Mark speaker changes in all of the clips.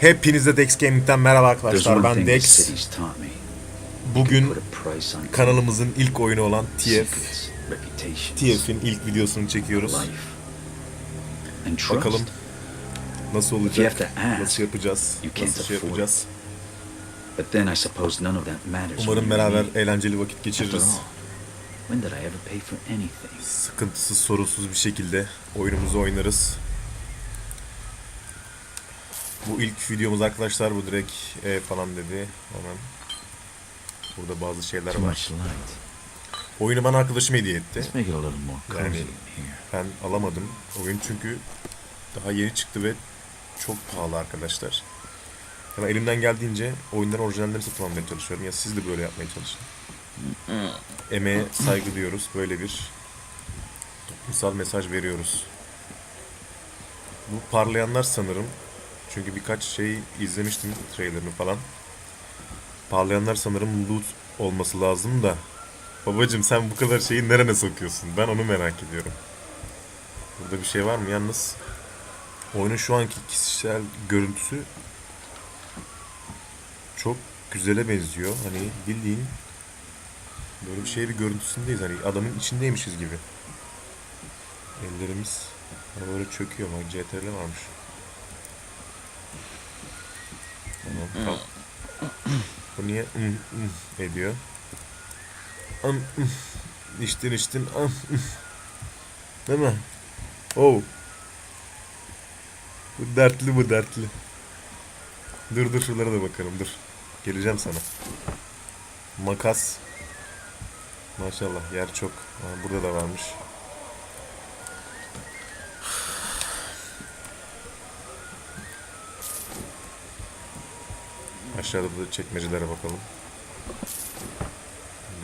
Speaker 1: Hepinize Dex Gaming'den merhaba arkadaşlar. Ben Dex. Bugün kanalımızın ilk oyunu olan TF, TF'in ilk videosunu çekiyoruz. Bakalım nasıl olacak, nasıl yapacağız, nasıl şey yapacağız. Umarım beraber eğlenceli vakit geçiririz. Sıkıntısız, sorunsuz bir şekilde oyunumuzu oynarız. Bu ilk videomuz arkadaşlar. Bu direkt e falan dedi. Hemen. Burada bazı şeyler var. Oyunu bana arkadaşım hediye etti. Yani-. Ben alamadım. Oyun çünkü daha yeni çıktı ve çok pahalı arkadaşlar. Ama elimden geldiğince oyunların orijinallerini satın almaya çalışıyorum. Ya siz de böyle yapmaya çalışın. Emeğe saygı diyoruz. Böyle bir toplumsal mesaj veriyoruz. Bu parlayanlar sanırım. Çünkü birkaç şey izlemiştim trailerini falan. Parlayanlar sanırım loot olması lazım da. Babacım sen bu kadar şeyi nerene sokuyorsun? Ben onu merak ediyorum. Burada bir şey var mı? Yalnız oyunun şu anki kişisel görüntüsü çok güzele benziyor. Hani bildiğin böyle bir şey bir görüntüsündeyiz. Hani adamın içindeymişiz gibi. Ellerimiz böyle çöküyor. Bak CTRL varmış. Tamam. Bu niye ım, ım ediyor? Am, ım. İçtin içtin. Am, ım. Değil mi? Oh. Bu dertli bu dertli. Dur dur şuralara da bakalım dur. Geleceğim sana. Makas. Maşallah yer çok. Ha, burada da varmış. Aşağıda da çekmecelere bakalım.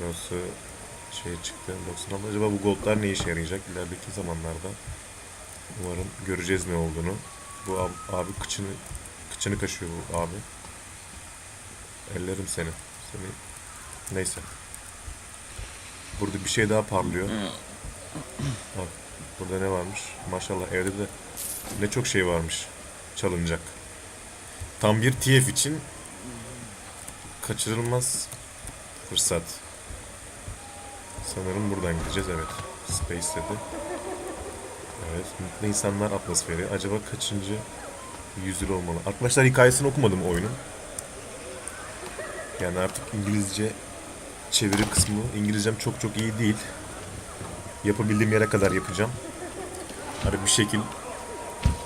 Speaker 1: Burası şey çıktı. 90 ama acaba bu goldlar ne işe yarayacak ilerideki zamanlarda? Umarım göreceğiz ne olduğunu. Bu ab- abi kıçını kıçını kaşıyor bu abi. Ellerim seni. Seni neyse. Burada bir şey daha parlıyor. Bak burada ne varmış? Maşallah evde de ne çok şey varmış çalınacak. Tam bir TF için kaçırılmaz fırsat. Sanırım buradan gideceğiz evet. Space dedi. Evet, Mutlu İnsanlar Atmosferi. Acaba kaçıncı yüzyıl olmalı? Arkadaşlar hikayesini okumadım oyunun. Yani artık İngilizce çeviri kısmı, İngilizcem çok çok iyi değil. Yapabildiğim yere kadar yapacağım. Hani bir şekil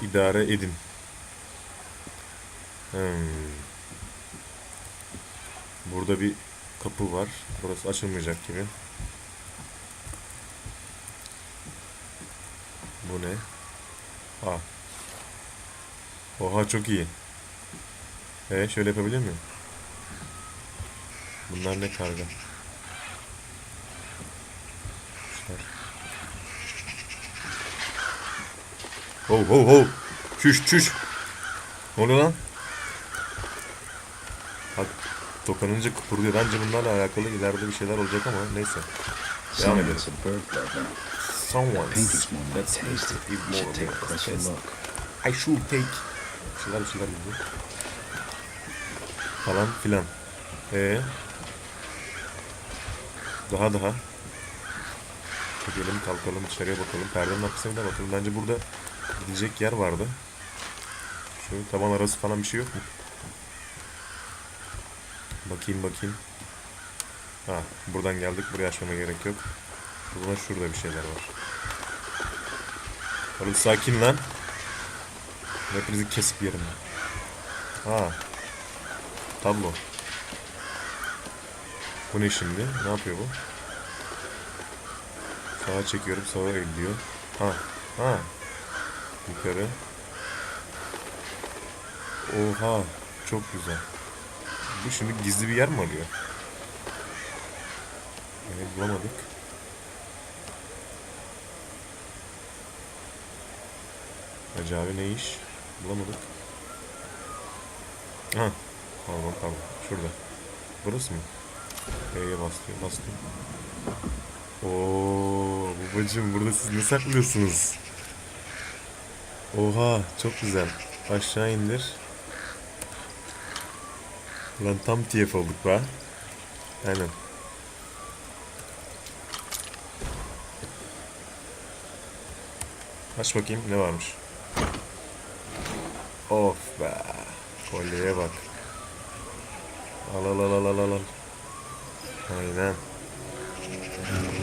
Speaker 1: idare edin. Hmm. Burada bir kapı var. Burası açılmayacak gibi. Bu ne? Ha. Oha çok iyi. E şöyle yapabilir miyim? Bunlar ne karga? Kuşlar. Ho ho ho. Çüş çüş. Ne oluyor lan? Bak dokanınca kıpırdıyor. Bence bunlarla alakalı ileride bir şeyler olacak ama neyse. Devam edelim.
Speaker 2: Someone's a bird lover.
Speaker 1: Someone's.
Speaker 2: Painting's more my
Speaker 1: Let's
Speaker 2: taste.
Speaker 1: taste it.
Speaker 2: You
Speaker 1: More
Speaker 2: should take a
Speaker 1: more
Speaker 2: closer
Speaker 1: taste.
Speaker 2: look.
Speaker 1: I should take. Bir şeyler bir şeyler dedi. Falan filan. Ee. Daha daha. Gidelim kalkalım dışarıya bakalım. Perdenin arkasına bir de bakalım. Bence burada gidecek yer vardı. Şu taban arası falan bir şey yok mu? Bakayım bakayım. Ha buradan geldik. Buraya açmama gerek yok. Burada şurada bir şeyler var. Oğlum sakin lan. Hepinizi kesip yerim ben. Ha. Tablo. Bu ne şimdi? Ne yapıyor bu? Sağa çekiyorum, sağa eğiliyor. Ha. Ha. Yukarı. Oha. Çok güzel. Bu şimdi gizli bir yer mi alıyor? Evet bulamadık. Hacı abi ne iş? Bulamadık. Ha. Pardon pardon. Şurada. Burası mı? E'ye bastım. Bastım. Oo, babacım burada siz ne saklıyorsunuz? Oha çok güzel. Aşağı indir. Lan tam TF olduk be. Aynen. Aç bakayım ne varmış. Of be. Kolyeye bak. Al al al al al al. Aynen.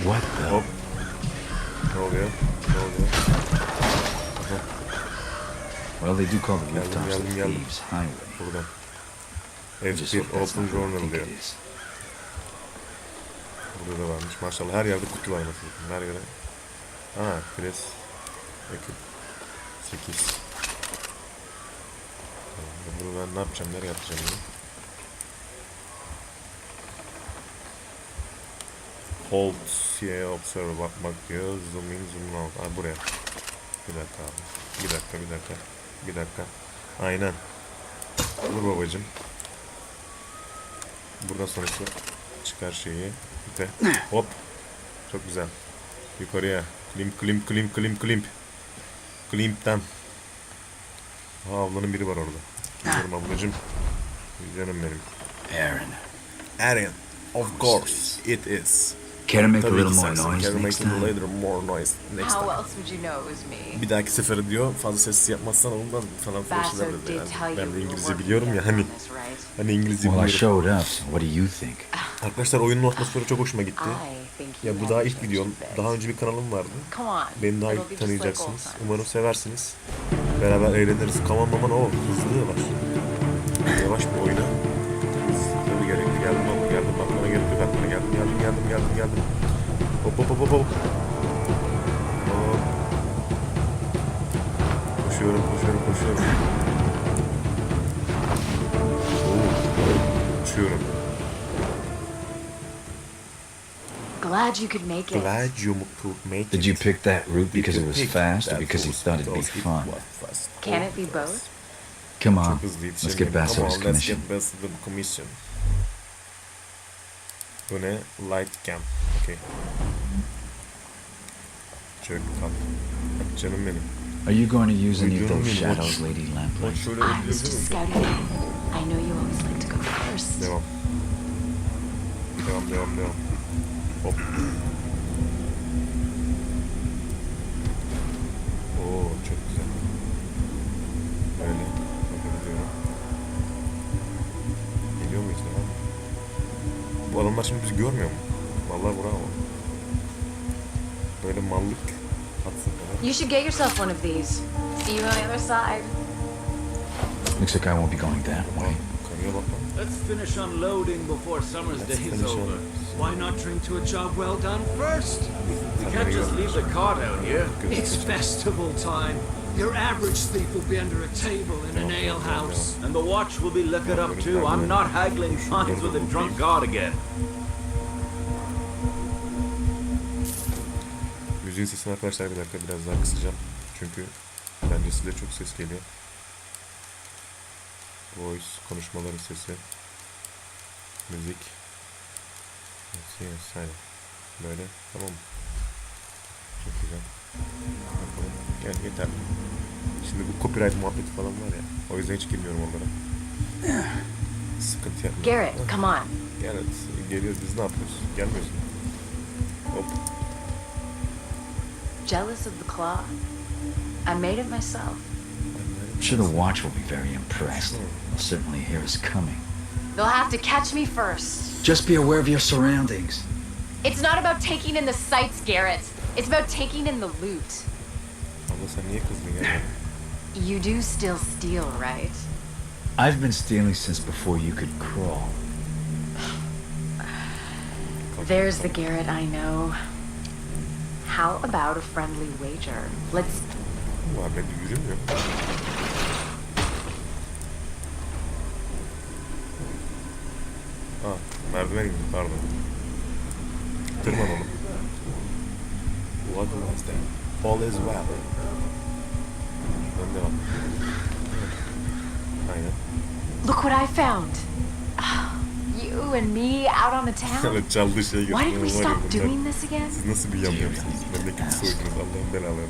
Speaker 2: What the?
Speaker 1: Hop. Ne oluyor? Ne oluyor?
Speaker 2: Well, they do call
Speaker 1: Geldim,
Speaker 2: rooftops the. Thieves' Highway.
Speaker 1: Buradan.
Speaker 2: I just
Speaker 1: F1
Speaker 2: hope that's
Speaker 1: Open Journal diyor. Burada da varmış. Maşallah her yerde kutu var mesela. Her yere. Ha, pres. Ekip. 8. Tamam, Bunu ben ne yapacağım? Nereye atacağım bunu? Hold, see, observe, bakmak diyor. Zoom in, zoom out. Ha buraya. Bir dakika abi. Bir dakika, bir dakika. Bir dakika. Aynen. Vur babacım. Buradan sonrası çıkar şeyi. De hop. Çok güzel. Yukarıya. Klimp klimp klimp klimp klimp. Klimp'ten. Aa ablanın biri var orada. Gidiyorum ablacım. Canım benim.
Speaker 2: Aaron,
Speaker 1: Arian. Of course it is. Tabii ki
Speaker 2: more
Speaker 1: sensin.
Speaker 2: noise
Speaker 1: Can
Speaker 2: next
Speaker 1: make a
Speaker 2: time?
Speaker 1: little more noise next
Speaker 3: How
Speaker 1: time.
Speaker 3: else would you know it was me?
Speaker 1: Bir dahaki sefere diyor fazla ses yapmazsan ondan falan filan
Speaker 3: Basso
Speaker 1: şeyler dedi.
Speaker 3: did
Speaker 1: Yani.
Speaker 3: you
Speaker 1: Ben de İngilizce biliyorum ya hani.
Speaker 3: this, right?
Speaker 1: Hani İngilizce
Speaker 2: Well, I
Speaker 1: biliyorum.
Speaker 2: showed up. so What do you think?
Speaker 1: Arkadaşlar oyunun atmosferi çok hoşuma gitti.
Speaker 3: I think you
Speaker 1: Ya bu daha ilk videom. Daha önce bir kanalım vardı.
Speaker 3: Come on.
Speaker 1: Beni daha
Speaker 3: it'll
Speaker 1: iyi
Speaker 3: be just like old
Speaker 1: tanıyacaksınız.
Speaker 3: times.
Speaker 1: Umarım seversiniz. Beraber eğleniriz. Kaman maman o. Hızlı yavaş. Yavaş bir oyna. Geldim geldim geldim geldim. Hop hop hop hop hop. Hop. Koşuyorum koşuyorum koşuyorum. Uçuyorum.
Speaker 3: Glad you could make it.
Speaker 1: Glad you could make
Speaker 2: Did you pick that route because it was fast or because you thought it'd be fun?
Speaker 3: Can it be both?
Speaker 2: Come on, let's get Basso
Speaker 1: Come
Speaker 2: his
Speaker 1: on, let's
Speaker 2: commission.
Speaker 1: get Basso the commission. Bu ne? Light cam. Okey. Çok tatlı. Bak canım benim.
Speaker 2: Are you going to use any of those shadows
Speaker 1: Watch-
Speaker 2: Lady Lamplight?
Speaker 1: Bak şöyle
Speaker 3: I was
Speaker 1: öldürebilir
Speaker 3: just scouting ahead. I know you always like to go first.
Speaker 1: Devam. Devam devam devam. Hop. Oo çok güzel. Böyle Bu adamlar şimdi bizi görmüyor mu? Vallahi bravo. Böyle mallık atsın.
Speaker 3: You should get yourself one of these. See you on the other side.
Speaker 2: Looks like I won't be going that way.
Speaker 1: Karıya bak lan.
Speaker 4: Let's finish unloading before summer's
Speaker 1: Let's
Speaker 4: day is over.
Speaker 1: on-
Speaker 4: Why not drink to a job well done first? We can't just leave the cart out here. It's festival time. Your average thief will be under a table in an ale house. And the watch will be looking up too. I'm not haggling fines with a drunk guard again.
Speaker 1: Müziğin sesini arkadaşlar bir dakika biraz daha kısacağım. Çünkü bence size çok ses geliyor. Voice, konuşmaların sesi. Müzik. Yes, aynen. Böyle, tamam mı? Çok güzel. Bakalım. Gel yeter. Şimdi bu copyright muhabbeti falan var ya. O yüzden hiç girmiyorum onlara. Sıkıntı yapma.
Speaker 3: Garrett, come on.
Speaker 1: Garrett, geliyoruz. Biz ne yapıyoruz? Gelmiyorsun. Hop.
Speaker 3: Jealous of the claw? I made it myself.
Speaker 2: I'm sure the watch will be very impressed. They'll certainly hear us coming.
Speaker 3: They'll have to catch me first.
Speaker 2: Just be aware of your surroundings.
Speaker 3: It's not about taking in the sights, Garrett. It's about taking in the loot.
Speaker 1: Abla sen niye kızdın ya?
Speaker 3: You do still steal, right?
Speaker 2: I've been stealing since before you could crawl.
Speaker 3: There's the Garrett I know. How about a friendly wager? Let's
Speaker 1: merdiven indi pardon. Tırman oğlum. What was that? All is well. Dön devam. Aynen.
Speaker 3: look what I found. You and me out on the town.
Speaker 1: Evet çaldığı şey
Speaker 3: Why did we stop doing this again?
Speaker 1: Siz nasıl bir yamyamsınız? Memleketi soydunuz Allah'ın belaları.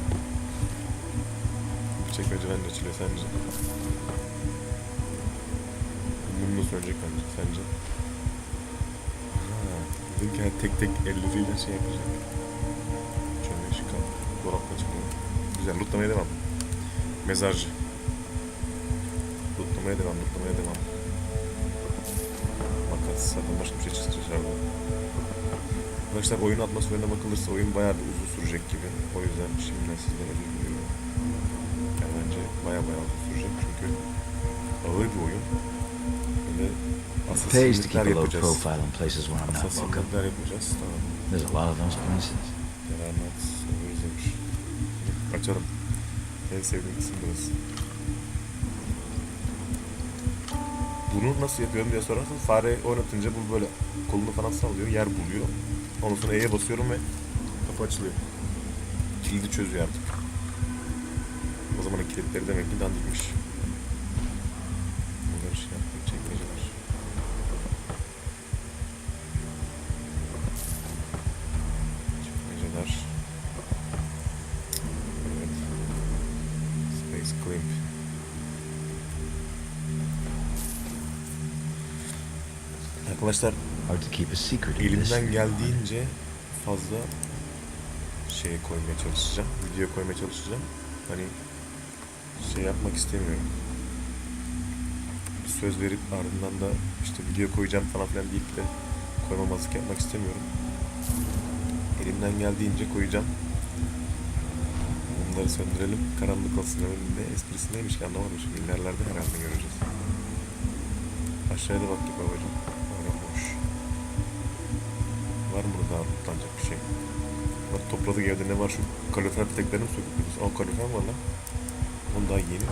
Speaker 1: Bu çekmece ben açılıyor sence? Mumlu sönecek bence. Sence? Hani tek tek elleriyle şey yapacak. Şöyle ışık al. Dolapla çıkıyor. Güzel. Lootlamaya devam. Mezarcı. Lootlamaya devam. Lootlamaya devam. Makas. Zaten başka bir şey çıkacak dışarıda. Arkadaşlar oyun atmosferine bakılırsa oyun bayağı bir uzun sürecek gibi. O yüzden şimdiden sizden özür diliyorum. Yani bence bayağı bayağı uzun sürecek çünkü ağır bir oyun. Böyle
Speaker 2: It pays to keep a low
Speaker 1: yapacağız.
Speaker 2: profile in places where I'm not welcome.
Speaker 1: Asasınlıklar yapacağız. Tamam.
Speaker 2: There's a lot of those places.
Speaker 1: Açalım. En sevdiğim kısım burası. Bunu nasıl yapıyorum diye sorarsanız fare oynatınca bu böyle kolunu falan sallıyor, yer buluyor. Ondan sonra E'ye basıyorum ve kapı açılıyor. Kilidi çözüyor artık. O zamanın kilitleri demek ki dandikmiş. Elimden geldiğince fazla şey koymaya çalışacağım. Video koymaya çalışacağım. Hani şey yapmak istemiyorum. Bir söz verip ardından da işte video koyacağım falan filan deyip de koymamazlık yapmak istemiyorum. Elimden geldiğince koyacağım. Bunları söndürelim. Karanlık olsun. Ne esprisi neymiş ki anlamadım şimdi. İlerlerde herhalde göreceğiz. Aşağıya da bak ki babacığım. Orada boş. Var mı burada daha bir şey? Bak topladık evde ne var şu kalorifer peteklerini mi söküp? Aa kalorifer var lan? Oğlum daha yeni.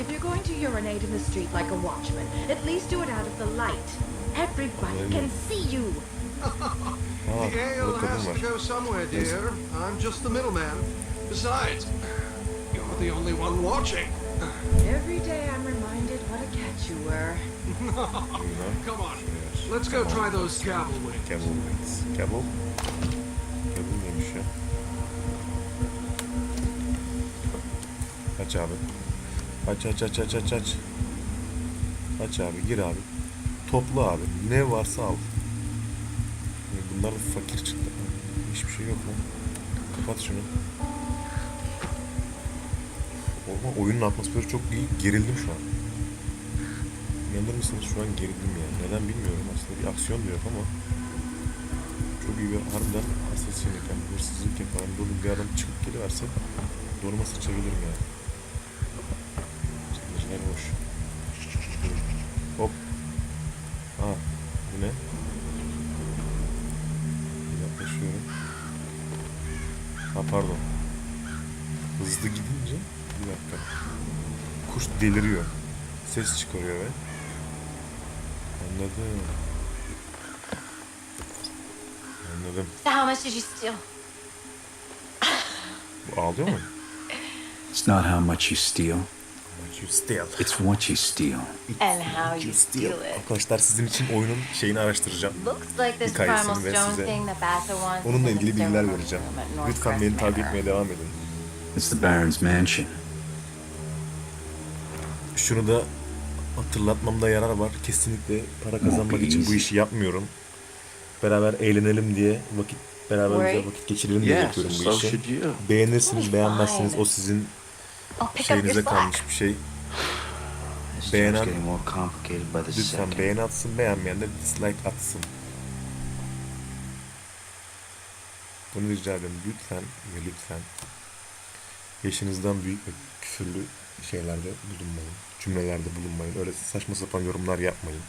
Speaker 5: If you're going to urinate in the street like a watchman, at least do it out of the light. Everybody can see you.
Speaker 1: Aa
Speaker 6: The ale
Speaker 1: burada
Speaker 6: has
Speaker 1: var.
Speaker 6: to go somewhere, dear. I'm just the middleman. Besides, you're the only one watching.
Speaker 5: Every day I'm reminded what a catch you were.
Speaker 6: Come on, let's go try those gavel wings.
Speaker 1: Cable wings. Cable? Cable neymiş ya? Aç abi. Aç aç aç aç aç aç. Aç abi gir abi. Topla abi. Ne varsa al. Bunlar fakir çıktı. Hiçbir şey yok lan. Kapat şunu. Ama oyunun atmosferi çok iyi. Gerildim şu an. İnanır mısınız şu an gerildim yani. Neden bilmiyorum aslında bir aksiyon da yok ama çok iyi bir harbiden asasiyonluk yani hırsızlık yapan dolu bir adam çıkıp geliverse doğruma sıçabilirim yani. Çekmeceler boş. Hop. Aa bu ne? Yaklaşıyorum. Ha pardon. Hızlı gidince bir dakika. Kuş deliriyor. Ses çıkarıyor ve Anladım. Anladım.
Speaker 3: How much did you steal?
Speaker 1: Bu ağlıyor mu?
Speaker 2: It's not how much you steal,
Speaker 1: What you steal.
Speaker 2: it's what you steal.
Speaker 3: And how you steal it.
Speaker 1: Arkadaşlar sizin için oyunun şeyini araştıracağım.
Speaker 3: Looks like this
Speaker 1: Hikayesini ve
Speaker 3: stone
Speaker 1: size. Onunla ilgili
Speaker 3: the
Speaker 1: bilgiler vereceğim. Lütfen beni takip etmeye devam edin.
Speaker 2: It's the Baron's mansion.
Speaker 1: Şunu da hatırlatmamda yarar var. Kesinlikle para kazanmak için bu işi yapmıyorum. Beraber eğlenelim diye vakit beraber güzel
Speaker 3: Right.
Speaker 1: vakit geçirelim diye yapıyorum bu işi. Beğenirsiniz, beğenmezsiniz o sizin şeyinize kalmış bir şey. Beğenen- Lütfen beğeni atsın, beğenmeyen de dislike atsın. Bunu rica ederim. Lütfen ve lütfen yaşınızdan büyük ve küfürlü şeylerde bulunmayın. Cümlelerde bulunmayın. Öyle saçma sapan yorumlar yapmayın.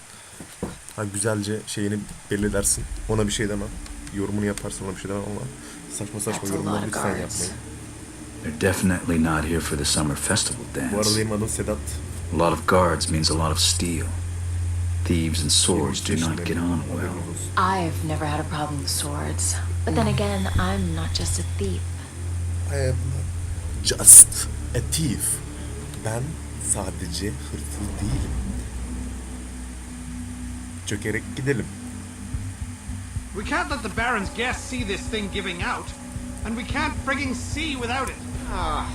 Speaker 1: Ha güzelce şeyini belli. Ona bir şey demem. Yorumunu yaparsın ona bir şey demem ama saçma saçma yorumlar lütfen yapmayın.
Speaker 2: They're definitely not here for the summer festival
Speaker 1: Bu arada
Speaker 2: dance.
Speaker 1: benim adım Sedat.
Speaker 2: A lot of guards means a lot of steel. Thieves and swords do not get on well.
Speaker 3: I've never had a problem with swords. But then again, I'm not just a thief.
Speaker 1: I am not just a thief. Ben sadece hırsız değilim. Çökerek gidelim.
Speaker 7: We can't let the Baron's guests see this thing giving out. And we can't frigging see without it.
Speaker 4: Ah,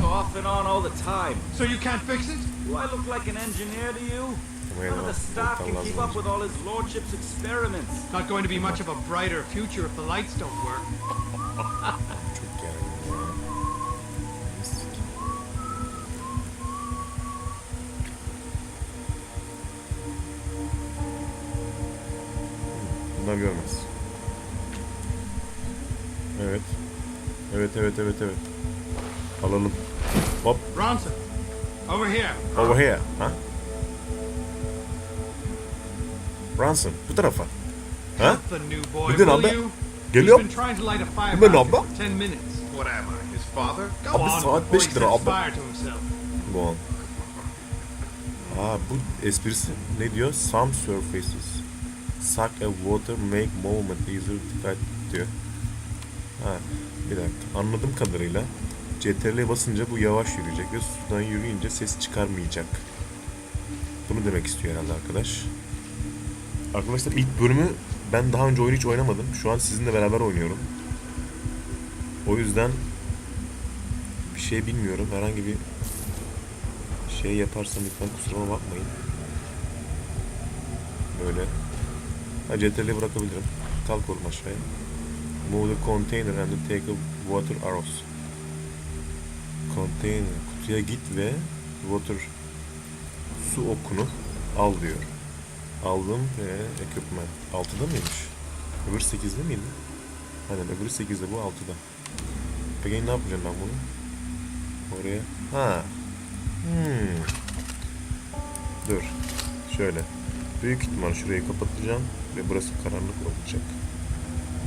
Speaker 4: go off and on all the time.
Speaker 7: So you can't fix it?
Speaker 4: Do I look like an engineer to you? None of the staff can keep up with all his lordship's experiments.
Speaker 7: Not going to be much of a brighter future if the lights don't work.
Speaker 1: görmez. Evet. Evet evet evet evet. Alalım. Hop.
Speaker 7: Bronson, over here.
Speaker 1: Over here. Ha? Bronson. Bu tarafa. Ha?
Speaker 7: Help the new boy,
Speaker 1: Bildin
Speaker 7: will
Speaker 1: abla.
Speaker 7: you?
Speaker 1: Geliyor.
Speaker 7: He's been trying to light a fire
Speaker 1: Bildin
Speaker 7: basket
Speaker 1: abla.
Speaker 7: for 10 minutes.
Speaker 6: What am I, his father?
Speaker 7: Go
Speaker 1: Abi
Speaker 7: on
Speaker 1: saat
Speaker 7: before
Speaker 1: beş
Speaker 7: he
Speaker 1: lira
Speaker 7: sets
Speaker 1: abla. Bu an. Aa bu esprisi ne diyor? Some surfaces suck a water make movement easier dikkat diyor. Ha bir dakika. Anladığım kadarıyla CTRL'ye basınca bu yavaş yürüyecek ve sudan yürüyünce ses çıkarmayacak. Bunu demek istiyor herhalde arkadaş. Arkadaşlar ilk bölümü ben daha önce oyunu hiç oynamadım. Şu an sizinle beraber oynuyorum. O yüzden bir şey bilmiyorum. Herhangi bir şey yaparsam lütfen kusuruma bakmayın. Böyle. Ha CTRL'i bırakabilirim. Kalk oğlum aşağıya. Move the container and take water arrows. Container. Kutuya git ve water su okunu al diyor. Aldım ve equipment. 6'da mıymış? Öbür 8'de miydi? Aynen öbürü 8'de bu 6'da. Peki ne yapacağım ben bunu? Oraya. Ha. Hmm. Dur. Şöyle. Büyük ihtimal şurayı kapatacağım ve burası karanlık olacak.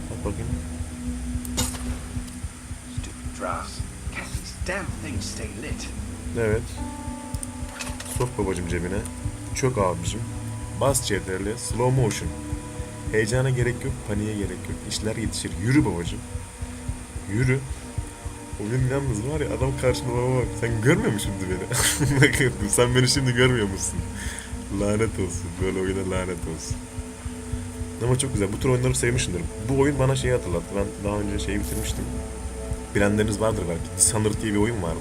Speaker 1: Bak bakayım. Evet. Sok babacım cebine. Çök abicim. Bas CTRL. Slow motion. Heyecana gerek yok, paniğe gerek yok. İşler yetişir. Yürü babacım. Yürü. Oyun yalnız var ya adam karşında baba bak. Sen görmüyor musun şimdi beni? Sen beni şimdi görmüyor musun? Lanet olsun. Böyle oyuna lanet olsun. Ama çok güzel. Bu tür oyunları sevmişimdir. Bu oyun bana şeyi hatırlattı. Ben daha önce şeyi bitirmiştim. Bilenleriniz vardır belki. Dishonored diye bir oyun vardı.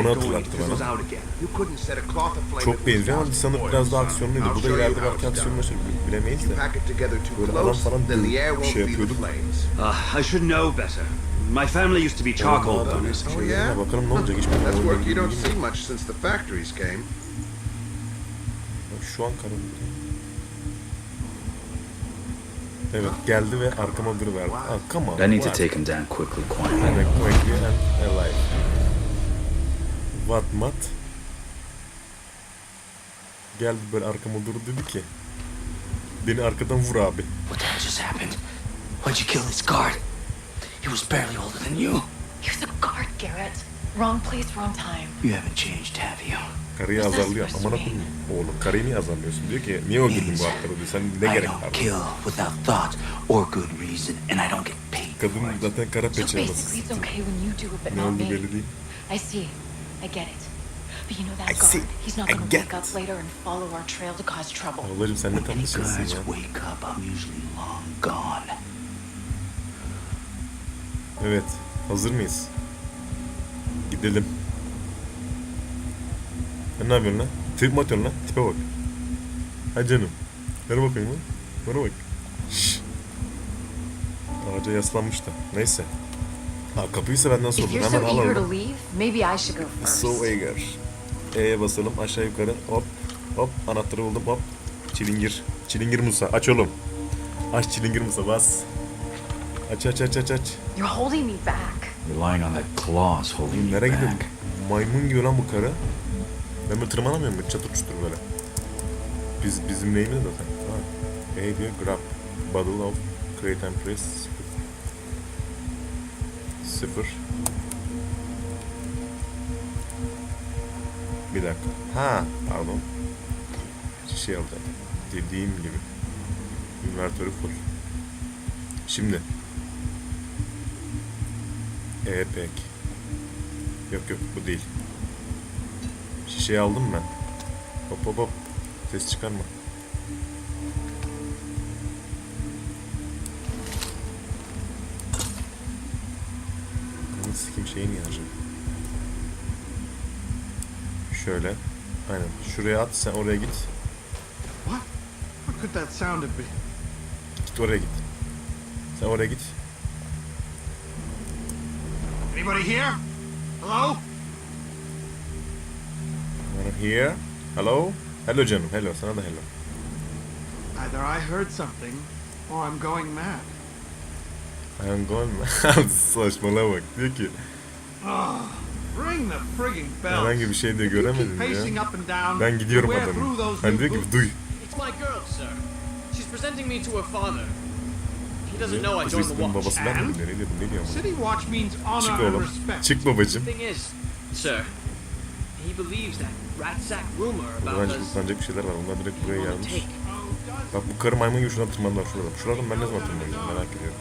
Speaker 1: Onu hatırlattı bana. Çok benziyor ama
Speaker 6: once
Speaker 1: biraz daha aksiyonluydu. Bu da ileride belki aksiyonlaşır
Speaker 6: done.
Speaker 1: bilemeyiz de. Böyle adam falan
Speaker 6: won't
Speaker 1: şey yapıyorduk.
Speaker 8: Uh, I should know better. My family used to be charcoal burners.
Speaker 6: Oh,
Speaker 1: şeylerine
Speaker 6: yeah?
Speaker 1: Bakalım ne olacak hiç.
Speaker 6: That's work you don't see much since the factories came.
Speaker 1: Şu an karanlık. Evet geldi ve arkama duruverdi. Ah, come on.
Speaker 2: I need to take him down quickly, quietly.
Speaker 1: And quickly and alive. What mat? Geldi böyle arkama durdu dedi ki. Beni arkadan vur abi.
Speaker 9: What the hell just happened? Why'd you kill this guard? He was barely older than you.
Speaker 3: He was a guard, Garrett. Wrong place, wrong time.
Speaker 9: You haven't changed, have you?
Speaker 1: Karıyı azarlıyor.
Speaker 3: to
Speaker 1: akıllı. Oğlum karıyı niye azarlıyorsun? Diyor ki niye öldürdün bu arkadaşı diyor. Sen ne
Speaker 9: I
Speaker 1: gerek var?
Speaker 9: kill without thought or good reason, and I don't get paid
Speaker 1: Kadın zaten kara peçe anasını Ne oldu belli değil.
Speaker 3: I see. I get it. But you know that
Speaker 1: I
Speaker 3: guard?
Speaker 1: see.
Speaker 3: He's not gonna wake up later and follow our trail to cause trouble.
Speaker 1: Ablacım sen ne
Speaker 9: guards
Speaker 1: ya.
Speaker 9: wake up, I'm usually long gone.
Speaker 1: Evet. Hazır mıyız? Gidelim. Sen ne yapıyorsun lan? Trip mi atıyorsun lan? Tipe bak. Ha canım. Ver bakayım lan. Bana bak. Şşş. Ağaca yaslanmış da. Neyse. Ha kapıysa benden
Speaker 3: you're
Speaker 1: Hemen
Speaker 3: go first.
Speaker 1: So eager. E'ye basalım. Aşağı yukarı. Hop. Hop. Anahtarı buldum. Hop. Çilingir. Çilingir Musa. Aç oğlum. Aç Çilingir Musa. Bas. Aç aç aç aç aç.
Speaker 3: You're holding me back.
Speaker 2: Relying on that claws holding me
Speaker 1: Nereye gidiyorsun?
Speaker 2: back.
Speaker 1: Maymun gibi lan bu karı. Ben böyle tırmanamıyor muyum? Çatır çutur böyle. Biz, bizim neyimiz zaten? Ha. E diyor grab. Bottle of create and press. Sıfır. Bir dakika. Ha pardon. Şey oldu. Dediğim gibi. Invertörü full. Şimdi. E. Yok yok bu değil. Şişeyi aldım ben. Hop hop hop. Ses çıkarma. Sikim şeyi niye harcam? Şöyle. Aynen. Şuraya at sen oraya git.
Speaker 7: What? What could that sound have been?
Speaker 1: Git oraya git. Sen oraya git.
Speaker 7: Anybody here? Hello?
Speaker 1: Hear? Hello? Hello canım. Hello. Sana da hello.
Speaker 7: Either I heard something, or I'm going mad.
Speaker 1: I am going. Saçmalığa bak. Diyor ki
Speaker 7: Ring the frigging bells.
Speaker 1: herhangi bir şey de göremedim
Speaker 7: pacing
Speaker 1: ya.
Speaker 7: up and down,
Speaker 1: Ben gidiyorum adamı.
Speaker 7: through those
Speaker 1: Hani
Speaker 7: new
Speaker 1: diyor ki
Speaker 7: boots.
Speaker 1: duy.
Speaker 10: It's my girl, sir. She's presenting me to her father. He doesn't know I joined the watch.
Speaker 1: babası ben
Speaker 7: And?
Speaker 1: miyim? Ne diyor bu? Ne diyor bu?
Speaker 7: City Watch means honor and respect.
Speaker 1: Çık babacım.
Speaker 10: Thing is, sir, he believes that rat sack rumor
Speaker 1: Burada
Speaker 10: about
Speaker 1: bence
Speaker 10: us
Speaker 1: kutlanacak bir şeyler var. Onlar direkt buraya gelmiş. Bak bu karı maymun gibi şuradan tırmandılar şurada. Şuradan ben ne zaman tırmanacağım merak ediyorum.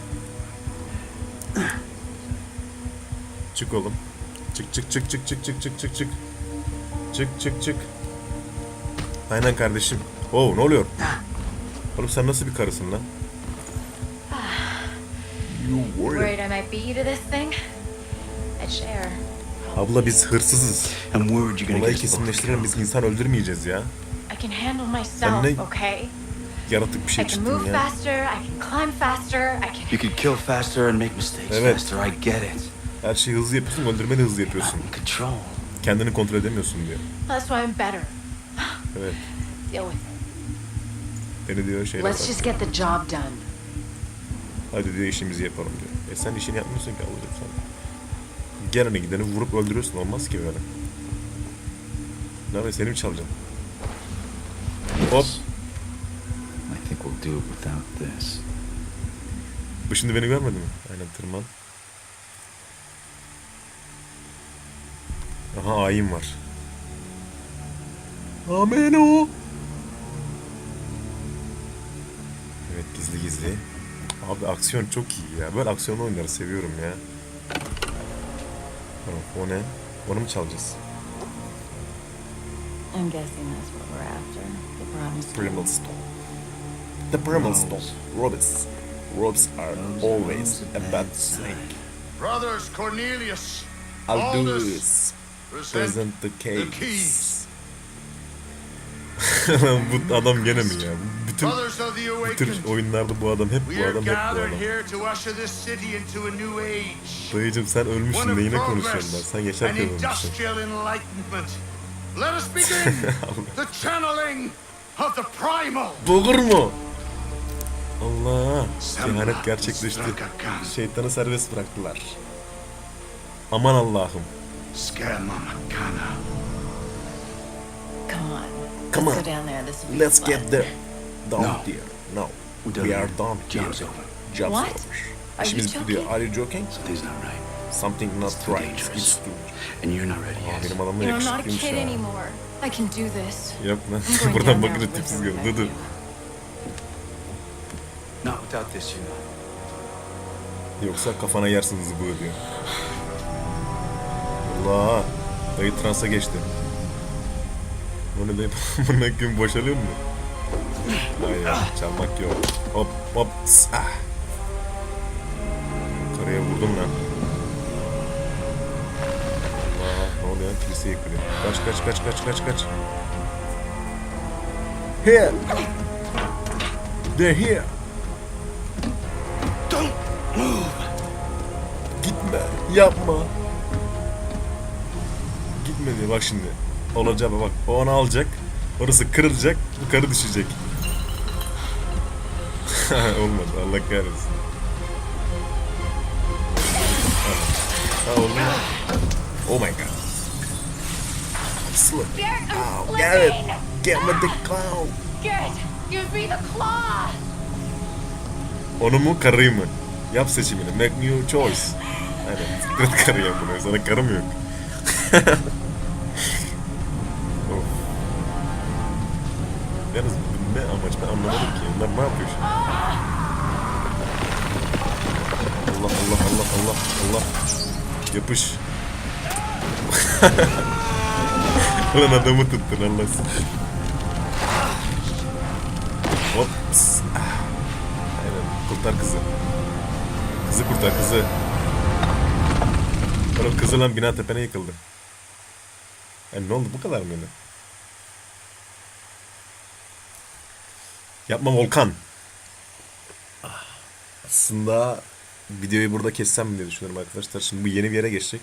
Speaker 1: Çık oğlum. Çık çık çık çık çık çık çık çık çık. Çık çık çık. Aynen kardeşim. Oo ne oluyor? Oğlum sen nasıl bir karısın lan? You
Speaker 3: Worried I might beat you to this thing? I'd share.
Speaker 1: Abla biz hırsızız. Olayı kesinleştirelim biz insan öldürmeyeceğiz ya.
Speaker 3: I can handle
Speaker 1: ne-
Speaker 3: myself, okay?
Speaker 1: Yaratık bir şey
Speaker 3: move
Speaker 1: ya.
Speaker 2: You can kill faster and make mistakes
Speaker 1: Evet.
Speaker 2: faster. I get it.
Speaker 1: Her şeyi hızlı yapıyorsun, öldürme de hızlı yapıyorsun. Kendini kontrol edemiyorsun diyor.
Speaker 3: That's why I'm better.
Speaker 1: Evet.
Speaker 3: Deal with it.
Speaker 1: Beni diyor şeyler
Speaker 3: Let's just get the job done.
Speaker 1: Hadi diyor işimizi yapalım diyor. E sen işini yapmıyorsun ki ablacığım sen. Gelene gideni vurup öldürüyorsun. Olmaz ki böyle. Ne yapayım seni mi çalacağım? Hop.
Speaker 2: I think we'll do it without this.
Speaker 1: Bu şimdi beni görmedi mi? Aynen tırman. Aha ayin var. Amen o. Evet gizli gizli. Abi aksiyon çok iyi ya. Böyle aksiyon oyunları seviyorum ya. Hold on, phone in. One of them challenges.
Speaker 3: I'm guessing that's what we're after. The Brimstone.
Speaker 1: Brimstone. The Brimstone. Robes. Robes are Robes always a bad snake.
Speaker 6: Brothers Cornelius. Aldous. Present
Speaker 1: the keys. Lan bu adam gene mi ya? Bütün Tür oyunlarda bu adam hep bu adam hep bu adam. Dayıcım sen ölmüşsün neyine konuşuyorsun
Speaker 6: ben?
Speaker 1: Sen yaşarken ölmüşsün. Bulgur mu? Allah! Kehanet gerçekleşti. Şeytanı serbest bıraktılar. Aman Allah'ım.
Speaker 3: Come on.
Speaker 1: Come on. Let's get there. Down
Speaker 2: No.
Speaker 1: there. No.
Speaker 2: Done
Speaker 1: We are down here.
Speaker 2: Job's over.
Speaker 1: Job's
Speaker 3: What?
Speaker 1: over.
Speaker 3: Are you
Speaker 1: İşimiz
Speaker 3: joking?
Speaker 1: gidiyor. Are you joking?
Speaker 2: Something's not right.
Speaker 1: Something not
Speaker 2: It's
Speaker 1: right.
Speaker 2: dangerous.
Speaker 1: It's too...
Speaker 2: And you're not ready
Speaker 1: Aa,
Speaker 2: yet.
Speaker 1: benim adamla
Speaker 3: You know, I'm not a kid anymore. I can do this. Going
Speaker 1: Buradan bakınca tipsiz görünüyor. Dur dur.
Speaker 2: Not without this, you know.
Speaker 1: Yoksa kafana yersin zıbığı diyor. Allah. Dayı transa geçti. Bu ne dayı? Buna gün boşalıyor mu? Hayır çalmak yok. Hop hop. Ah. Karaya vurdum lan. Allah ne oluyor? Kilise yıkılıyor. Kaç kaç kaç kaç kaç kaç. Here. They're here.
Speaker 2: Don't move!
Speaker 1: Gitme, yapma. Gitme diyor bak şimdi. Olacağı bak. O onu alacak. Orası kırılacak. Bu karı düşecek. Olmadı. Allah kahretsin. Ha oldu. Oh my god. Slip. Ow, get it. Get me the clown.
Speaker 3: Garrett, give me the claw!
Speaker 1: Onu mu karıyı mı? Yap seçimini. Make new choice. Aynen. Sikret karıya bunu. Sana karım yok. Yalnız ne amaç ben anlamadım ki. Onlar ne yapıyor şimdi? Allah Allah Allah Allah Allah. Yapış. Ulan adamı tuttun Allah seni. Hop. Aynen. Kurtar kızı. Kızı kurtar kızı. Oğlum kızı lan bina tepene yıkıldı. Yani ne oldu bu kadar mıydı? Yapma Volkan. Aslında videoyu burada kessem mi diye düşünüyorum arkadaşlar. Şimdi bu yeni bir yere geçecek.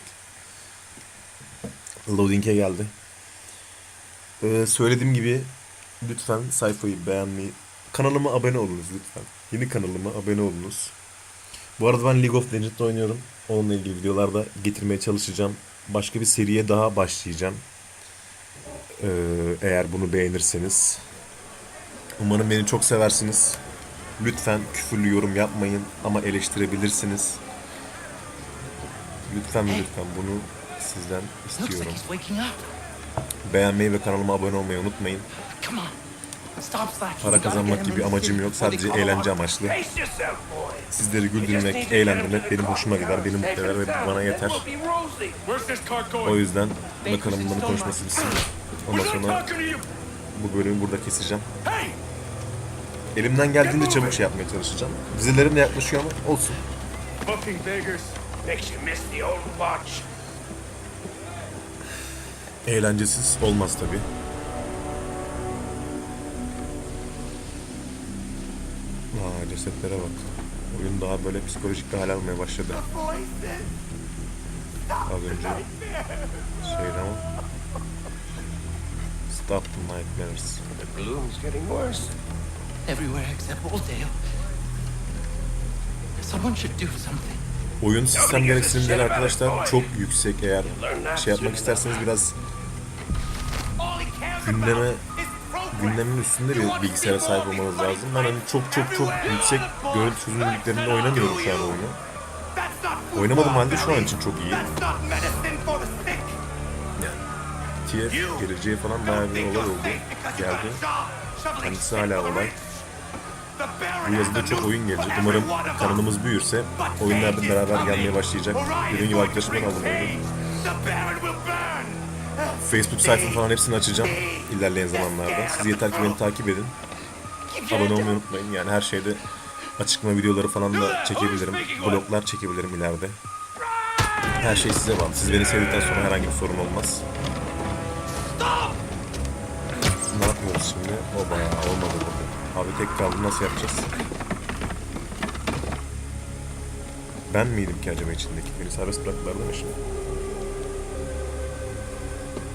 Speaker 1: Loading'e geldi. Ee, söylediğim gibi lütfen sayfayı beğenmeyi, kanalıma abone olunuz lütfen. Yeni kanalıma abone olunuz. Bu arada ben League of Legends'da oynuyorum. Onunla ilgili videolarda getirmeye çalışacağım. Başka bir seriye daha başlayacağım. Ee, eğer bunu beğenirseniz. Umarım beni çok seversiniz. Lütfen küfürlü yorum yapmayın ama eleştirebilirsiniz. Lütfen ve lütfen bunu sizden istiyorum. Beğenmeyi ve kanalıma abone olmayı unutmayın. Para kazanmak gibi amacım yok. Sadece eğlence amaçlı. Sizleri güldürmek, eğlendirmek benim hoşuma gider. mutlular
Speaker 8: him
Speaker 1: ve bana yeter. O yüzden bakalım bunların konuşması bitsin. Ondan sonra bu bölümü burada keseceğim. Elimden geldiğince çabuk şey yapmaya çalışacağım. Vizelerim de yaklaşıyor ama olsun. Eğlencesiz olmaz tabi. Aa cesetlere bak. Oyun daha böyle psikolojik bir hal almaya başladı. Az önce şeydi ama. Stop the nightmares.
Speaker 8: The gloom's getting worse.
Speaker 9: Everywhere except Oldale. Someone should do something.
Speaker 1: Oyun sistem gereksinimleri arkadaşlar çok yüksek eğer şey yapmak isterseniz biraz gündeme gündemin üstünde bir bilgisayara sahip olmanız lazım. Ben hani çok çok çok yüksek görüntü çözünürlüklerinde oynamıyorum şu an oyunu. Oynamadığım halde şu an için çok iyi.
Speaker 8: Sick.
Speaker 1: TF geleceği falan bayağı bir olay oldu. Geldi. Kendisi hala olay. Bu yazıda çok oyun gelecek. Umarım kanalımız büyürse oyunlardan beraber gelmeye başlayacak. Dediğim gibi arkadaşımdan aldım oyunu. Facebook sayfamı falan hepsini açacağım ilerleyen zamanlarda. Siz yeter ki beni takip edin. Abone olmayı unutmayın. Yani her şeyde açıklama videoları falan da çekebilirim. Bloglar çekebilirim ileride. Her şey size bağlı. Siz beni sevdikten sonra herhangi bir sorun olmaz. Ne yapıyoruz şimdi? Oba olmadı burada. Abi tek kaldı nasıl yapacağız? Ben miydim ki acaba içindeki? Beni serbest bıraktılar değil mi şimdi?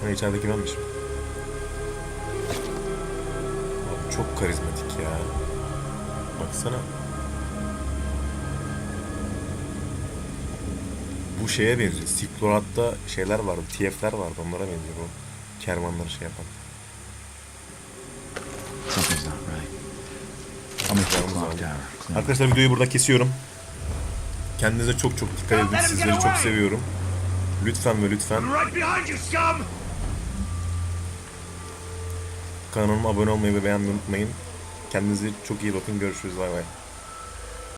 Speaker 1: Ha içerideki benmişim. Abi çok karizmatik ya. Baksana. Bu şeye benziyor. Siklorat'ta şeyler vardı, TF'ler vardı. Onlara benziyor bu. Kervanları şey yapan. Arkadaşlar videoyu burada kesiyorum. Kendinize çok çok dikkat edin. Sizleri çok seviyorum. Lütfen ve lütfen kanalıma abone olmayı ve beğenmeyi unutmayın. Kendinize çok iyi bakın. Görüşürüz. Bay bay.